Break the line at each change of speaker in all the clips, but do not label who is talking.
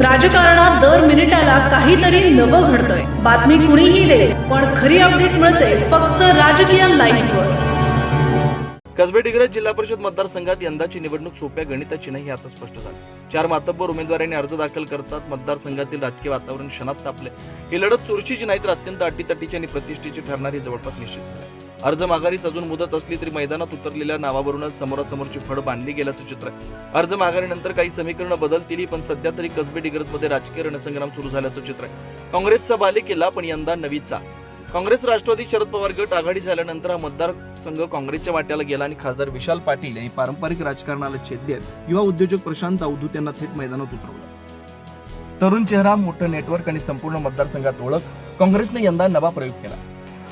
राजकारणात दर मिनिटाला काहीतरी नवं घडतंय. बातमी कुणीही दे पण खरी अपडेट मिळते फक्त राजकीय लाईव्हवर
कसबे डिग्रज जिल्हा परिषद मतदारसंघात यंदाची निवडणूक सोप्या गणिताची नाही आता स्पष्ट झाली. चार मातब्बर उमेदवारांनी अर्ज दाखल करतात मतदारसंघातील राजकीय वातावरण क्षणात तापले. ही लढत चुरशीची नाही तर अत्यंत अटीतटीची आणि प्रतिष्ठेची ठरणारी जवळपास निश्चित झाली. अर्ज माघारीच अजून मुदत असली तरी मैदानात उतरलेल्या नावावरूनच समोरासमोरची फड बांधली गेल्याचं चित्र. आहे अर्ज माघारीनंतर काही समीकरणं बदलतील पण सध्या तरी कसबे डिग्रजमध्ये राजकीय रणसंग्राम सुरू झाल्याचं चित्र. आहे काँग्रेसचा केला पण यंदा नवीचा काँग्रेस राष्ट्रवादी शरद पवार गट आघाडी झाल्यानंतर हा मतदारसंघ काँग्रेसच्या वाट्याला गेला आणि खासदार विशाल पाटील यांनी पारंपरिक राजकारणाला छेद देत युवा उद्योजक प्रशांत अवधूत यांना थेट मैदानात उतरवलं. तरुण चेहरा मोठं नेटवर्क आणि संपूर्ण मतदारसंघात ओळख काँग्रेसने यंदा नवा प्रयोग केला.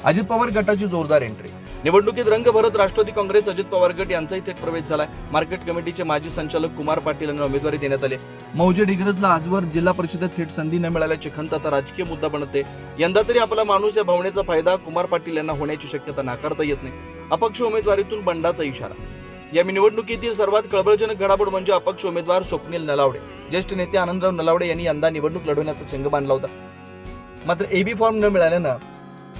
अजित पवार गटाची जोरदार एंट्री निवडणुकीत रंग भरत राष्ट्रवादी काँग्रेस अजित पवार गट यांचाही थेट प्रवेश झालाय. मार्केट कमिटीचे माजी संचालक कुमार पाटील यांना उमेदवारी देण्यात आली. मौजे डिग्रजला आजवर जिल्हा परिषदेत थेट संधी न मिळाल्याची खंत आता राजकीय मुद्दा बनते. यंदा तरी आपला माणूस या भावनेचा फायदा कुमार पाटील यांना होण्याची शक्यता नाकारता येत नाही. अपक्ष उमेदवारीतून बंडाचा इशारा. या निवडणुकीतील सर्वात कळबळजनक घडामोड म्हणजे अपक्ष उमेदवार स्वप्नील नलावडे. ज्येष्ठ नेते आनंदराव नलावडे यांनी यंदा निवडणूक लढवण्याचा चंग बांधला होता. मात्र एबी फॉर्म न मिळाल्यानं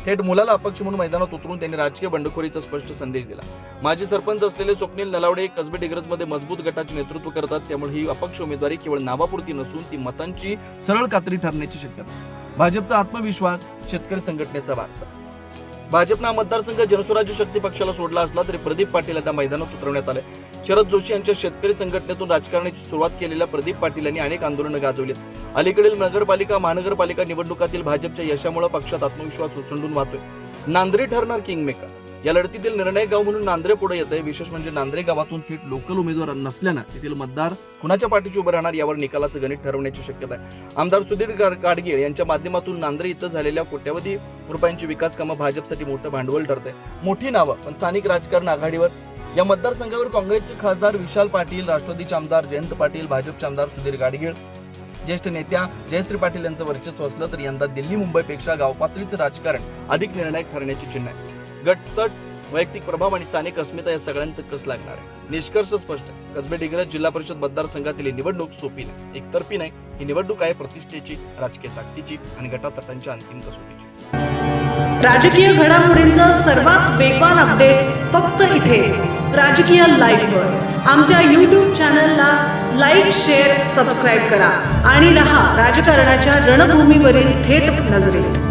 थेट मुलाला अपक्ष म्हणून मैदानात उतरून त्यांनी राजकीय बंडखोरीचा स्पष्ट संदेश दिला. माजी सरपंच असलेले स्वप्नील नलावडे कसबे डिग्रजमध्ये मजबूत गटाचे नेतृत्व करतात त्यामुळे ही अपक्ष उमेदवारी केवळ नावापुरती नसून ती मतांची सरळ कात्री ठरण्याची शक्यता भाजपचा आत्मविश्वास शेतकरी संघटनेचा वारसा. भाजपनं हा मतदारसंघ जनस्वराज्य शक्ती पक्षाला सोडला असला तरी प्रदीप पाटील यांना मैदानात उतरवण्यात आले. शरद जोशी यांच्या शेतकरी संघटनेतून राजकारणाची सुरुवात केलेल्या प्रदीप पाटील यांनी अनेक आंदोलनं गाजवलीत. अलीकडील नगरपालिका महानगरपालिका निवडणुकातील भाजपच्या यशामुळे पक्षात आत्मविश्वास उसंडून वाहतोय. नांद्रे ठरणार किंगमेकर. या लढतीतील निर्णय गाव म्हणून नांद्रे पुढे येत आहे विशेष म्हणजे नांद्रे गावातून थेट लोकल उमेदवार नसल्यानं येथील मतदार कुणाच्या पाठीशी उभं राहणार यावर निकालाचं गणित ठरवण्याची शक्यता आहे. आमदार सुधीर गाडगीळ यांच्या माध्यमातून नांद्रे इथं झालेल्या कोट्यवधी रुपयांची विकास कामं भाजपसाठी मोठं भांडवल ठरतंय. मोठी नावं पण स्थानिक राजकारण आघाडीवर. या मतदारसंघावर काँग्रेसचे खासदार विशाल पाटील राष्ट्रवादीचे आमदार जयंत पाटील भाजपचे आमदार सुधीर गाडगीळ ज्येष्ठ नेत्या जयश्री पाटील यांचं वर्चस्व असलं तर यंदा दिल्ली मुंबईपेक्षा गावपातळीचं राजकारण अधिक निर्णायक ठरण्याची चिन्ह आहे गटतट वैयक्तिक प्रभाव आणि स्थानिक अस्मिता या सगळ्यांचं कस लागणार आहे? निष्कर्ष स्पष्ट. कसबे डिग्रज जिल्हा परिषद मतदारसंघातील ही निवडणूक सोपी नाही. एकतर्फी नाही. ही निवडणूक आहे प्रतिष्ठेची राजकीय ताकदीची आणि गटातटांच्या अंतिम कसोटीची.
राजकीय घडामोडींचं सर्वात वेगवान अपडेट फक्त इथे राजकीय लाईव्हवर आमच्या यूट्यूब चॅनलला लाईक शेअर सबस्क्राईब करा. आणि रहा राजकारणाच्या रणभूमीवरील थेट नजरेत.